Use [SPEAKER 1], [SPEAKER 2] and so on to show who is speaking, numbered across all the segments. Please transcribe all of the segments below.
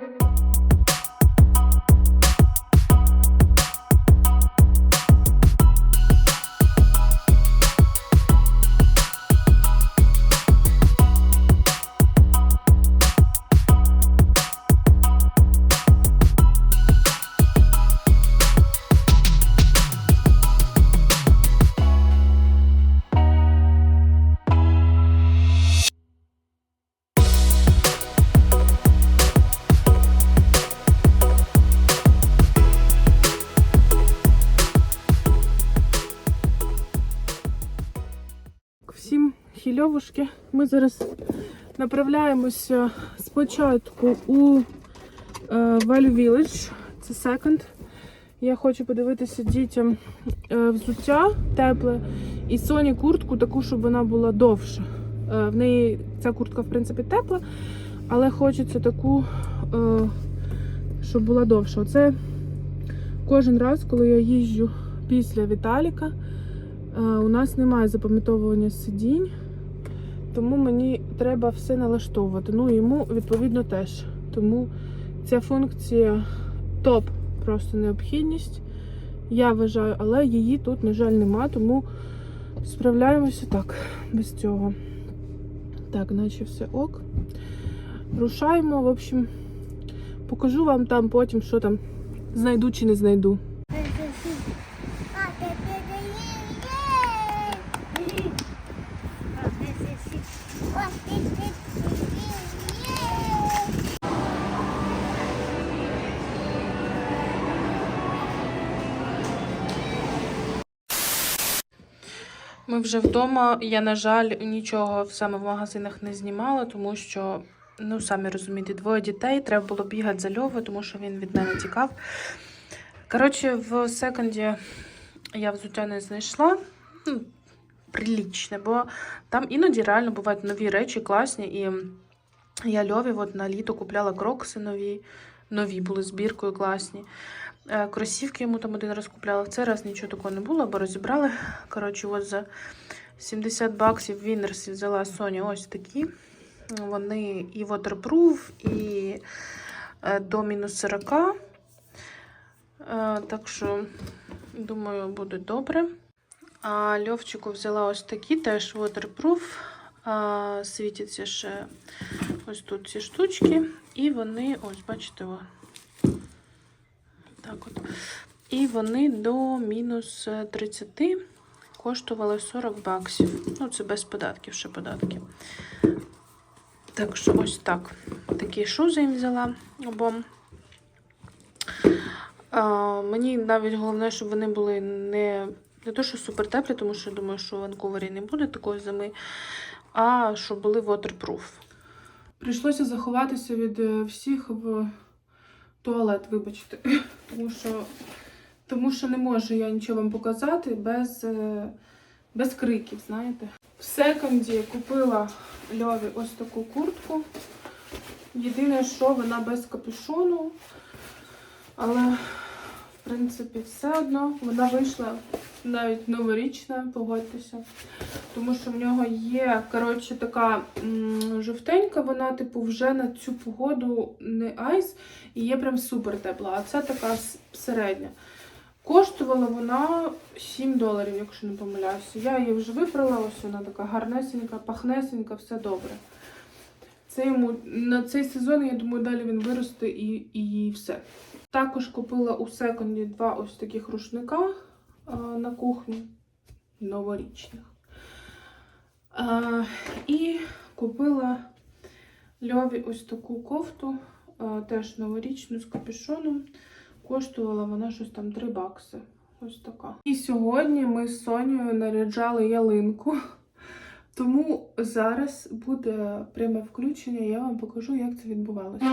[SPEAKER 1] thank you. Хільовушки. Ми зараз направляємося спочатку у е, Value Village, це секонд. Я хочу подивитися дітям е, взуття тепле і Соні куртку таку, щоб вона була довша. Е, в неї ця куртка, в принципі, тепла, але хочеться таку, щоб була довша. Оце кожен раз, коли я їжджу після Віталіка. У нас немає запам'ятовування сидінь, тому мені треба все налаштовувати. Ну йому відповідно теж. Тому ця функція топ, просто необхідність. Я вважаю, але її тут, на жаль, нема, тому справляємося так, без цього. Так, наче все ок. Рушаємо, в общем, покажу вам там потім, що там знайду чи не знайду. Ми вже вдома. Я, на жаль, нічого саме в магазинах не знімала, тому що, ну, самі розумієте, двоє дітей. Треба було бігати за Льовою, тому що він від мене тікав. Коротше, в секонді я взуття не знайшла. Прилічне, бо там іноді реально бувають нові речі, класні. І я Льові от на літо купляла крокси нові. Нові були збіркою класні. Е, Кросівки йому там один раз купляла. В цей раз нічого такого не було, бо розібрали. Коротше, от за 70 баксів в Вінерсі взяла Соня ось такі. Вони і waterproof, і е, до мінус 40. Е, Так що, думаю, буде добре. А Льовчику взяла ось такі, теж waterproof. Світяться ще ось тут ці штучки. І вони, ось, бачите, о, так от. І вони до мінус 30 коштували 40 баксів. Ну, це без податків, ще податки. Так що ось так. Такі шузи їм взяла обом. Мені навіть головне, щоб вони були не, не то, що супер теплі, тому що я думаю, що в Ванкувері не буде такої зими, а щоб були waterproof. Прийшлося заховатися від е, всіх в туалет, вибачте. Тому що, тому що не можу я нічого вам показати без, е, без криків, знаєте. В секонді купила Льові ось таку куртку. Єдине, що вона без капюшону. Але, в принципі, все одно вона вийшла навіть новорічна, погодьтеся. Тому що в нього є, коротше, така м, жовтенька, вона, типу, вже на цю погоду не айс, і є прям супер тепла. А це така середня. Коштувала вона 7 доларів, якщо не помиляюся. Я її вже вибрала, ось вона така гарнесенька, пахнесенька, все добре. Це йому на цей сезон, я думаю, далі він виросте і, і все. Також купила у секонді два ось таких рушника на кухню новорічних. І купила Льові ось таку кофту, теж новорічну з капюшоном. Коштувала вона щось там 3 бакси. Ось така. І сьогодні ми з Сонією наряджали ялинку. Тому зараз буде пряме включення, я вам покажу, як це відбувалося.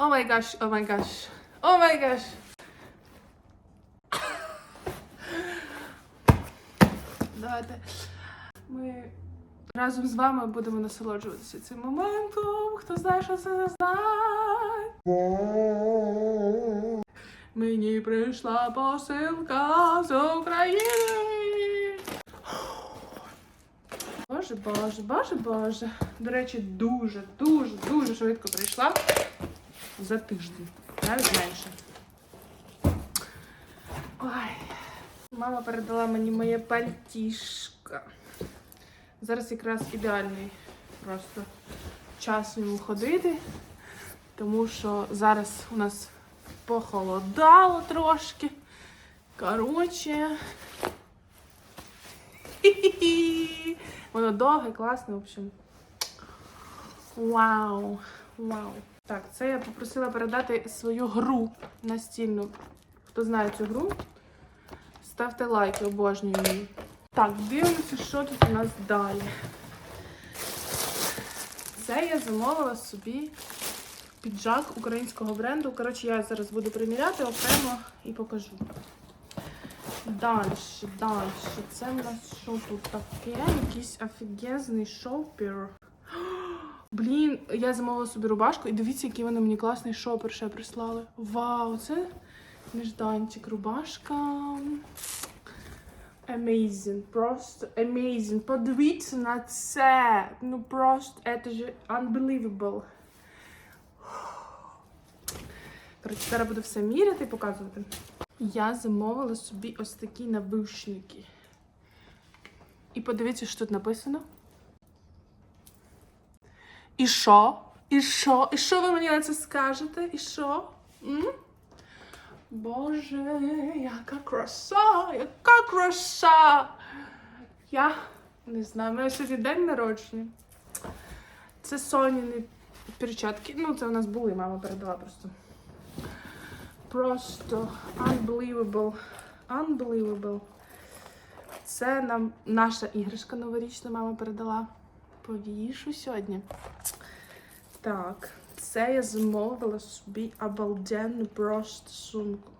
[SPEAKER 1] О май гаш, о май гаш. О май гаш. Давайте ми разом з вами будемо насолоджуватися цим моментом. Хто знає, що це за знак? Мені прийшла посилка з України. Боже, боже, боже, боже. До речі, дуже, дуже, дуже швидко прийшла. За тиждень. Навіть менше. Ой. Мама передала мені моє пальтішко. Зараз якраз ідеальний просто час йому ходити, тому що зараз у нас похолодало трошки. Коротше. Воно довге, класне, в общем. Вау! Вау! Так, це я попросила передати свою гру настільну. Хто знає цю гру, ставте лайки, обожнюю її. Так, дивимося, що тут у нас далі. Це я замовила собі піджак українського бренду. Коротше, я зараз буду приміряти окремо і покажу. Далі, далі. Це в нас що тут таке? Якийсь офігезний шопер. Блін, я замовила собі рубашку і дивіться, який вони мені класний шопер ще прислали. Вау, це нежданчик, рубашка. Amazing, просто amazing. Подивіться на це. Ну просто це ж unbelievable. Коротше, зараз буду все міряти і показувати. Я замовила собі ось такі навушники. І подивіться, що тут написано. І що? І що? І що ви мені на це скажете? І що? Боже, яка краса! Яка краса! Я не знаю, у мене сьогодні день народження. Це Соніни перчатки. Ну, це у нас були, мама передала просто. Просто unbelievable. Unbelievable. Це нам наша іграшка новорічна мама передала. Повішу сьогодні. Так, це я замовила собі обалденну просто сумку.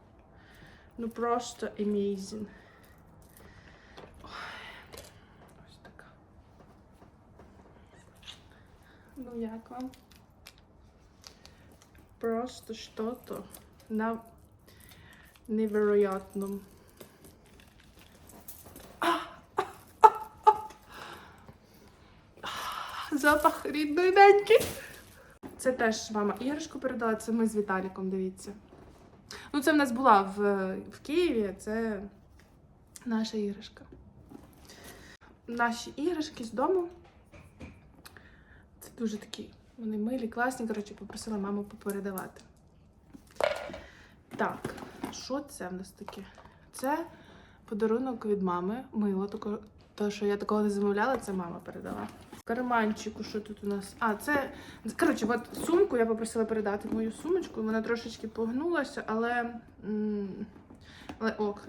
[SPEAKER 1] Ну просто amazing. Ой, Ось така. Ну як вам? Просто что-то на невероятном. Запах рідної неньки. Це теж мама іграшку передала, це ми з Віталіком, дивіться. Ну, це в нас була в, в Києві, це наша іграшка. Наші іграшки з дому. Це дуже такі, вони милі, класні. Коротше, попросила маму попередавати. Так, що це в нас таке? Це подарунок від мами. Мило, то, що я такого не замовляла, це мама передала. Карманчику, що тут у нас? А, це. Коротше, от сумку я попросила передати мою сумочку. Вона трошечки погнулася, але. Але ок.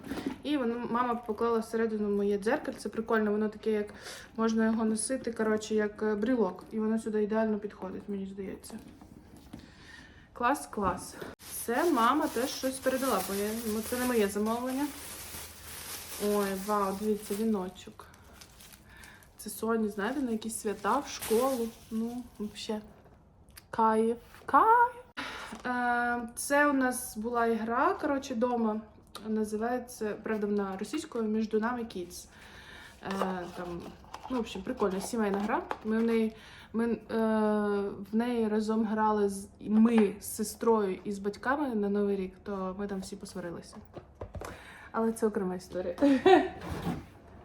[SPEAKER 1] І воно мама поклала всередину моє дзеркальце. Прикольно, воно таке, як можна його носити, коротше, як е, брілок. І воно сюди ідеально підходить, мені здається. Клас, клас. Це мама теж щось передала, бо я, ну, це не моє замовлення. Ой, вау, дивіться, віночок. Це Соні, знаєте, на якісь свята в школу. Ну, взагалі. Кайф. Кайф. Е, це у нас була ігра, коротше, дома. Називається, правда, вона російською між нами Kids. Е, там, ну, в общем, прикольна сімейна гра. Ми в неї, ми, е, в неї разом грали з ми з сестрою і з батьками на Новий рік, то ми там всі посварилися. Але це окрема історія.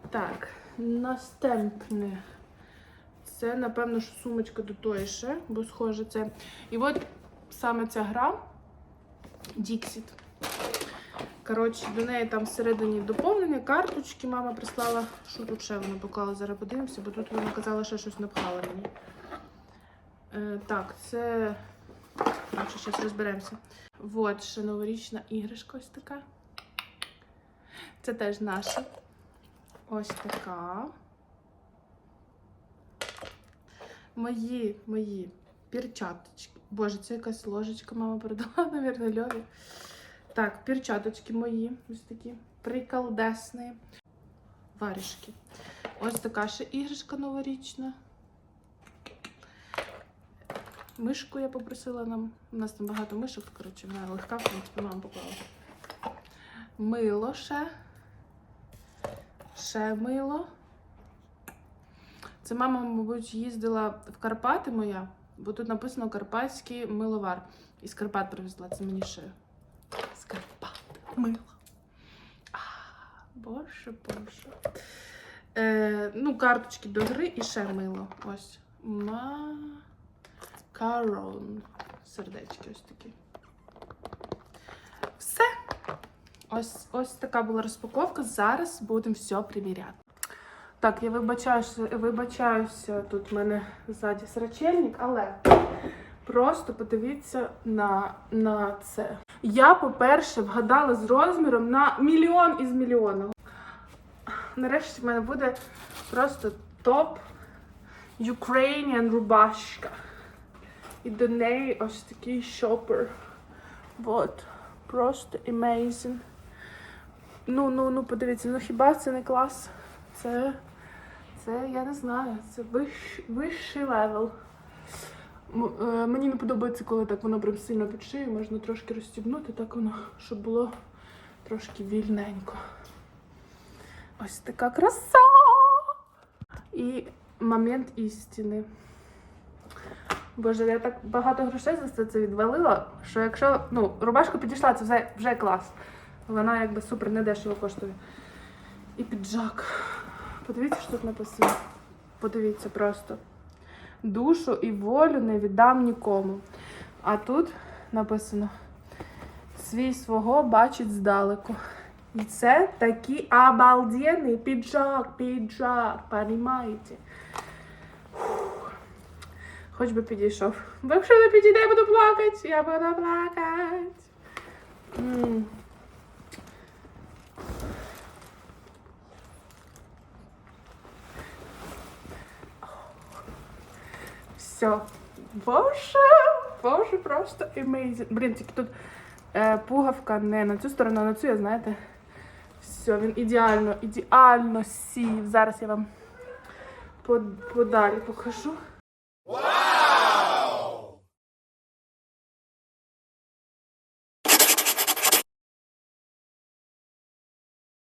[SPEAKER 1] Так, наступне. Це, напевно, що сумочка до тої ще, бо схоже це. І от саме ця гра Dixit. Коротше, до неї там всередині доповнення, карточки мама прислала. Що тут ще вона поклала? Зараз подивимося, бо тут вона казала, що щось напхала мені. Е, так, це. Коротше, зараз розберемося. Вот, ще новорічна іграшка ось така. Це теж наша. Ось така. Мої, мої перчаточки. Боже, це якась ложечка мама передала, навірно, Льові. Так, перчаточки мої. Ось такі приколдесні. Варішки. Ось така ще іграшка новорічна. Мишку я попросила нам. У нас там багато мишок, коротше, вона легка, в принципі, мама поклала. Мило ще. Ще мило. Це мама, мабуть, їздила в Карпати моя, бо тут написано Карпатський миловар. Із Карпат привезла. Це мені ще. З Карпат. Мило. А, боже, боже. Е, ну, карточки до гри і ще мило. Ось. Макарон. Сердечки ось такі. Все. Ось, ось така була розпаковка. Зараз будемо все приміряти. Так, я вибачаюся, вибачаюся, тут в мене ззаді срачельник, але просто подивіться на, на це. Я, по-перше, вгадала з розміром на мільйон із мільйона. Нарешті в мене буде просто топ Ukrainian рубашка. І до неї ось такий шопер. Вот. Просто amazing. Ну, ну, ну, подивіться, ну хіба це не клас? Це, це я не знаю, це вищ, вищий левел. Е, мені не подобається, коли так воно прям сильно під шию, можна трошки розстібнути, так воно, щоб було трошки вільненько. Ось така краса! І момент істини. Боже, я так багато грошей за це відвалила, що якщо ну, рубашка підійшла, це вже, вже клас. Вона якби супер недешево коштує. І піджак. Подивіться, що тут написано. Подивіться просто. Душу і волю не віддам нікому. А тут написано: свій свого бачить здалеку. І це такий обалденний піджак, піджак, понімаєте? Хоч би підійшов. Бо якщо не підійде, я буду плакати, я буду плакати. Все. Боже, боже, просто amazing. Блін, тільки тут е, пугавка не на цю сторону, а на цю, я знаєте. Все, він ідеально, ідеально сів. Зараз я вам подалі покажу.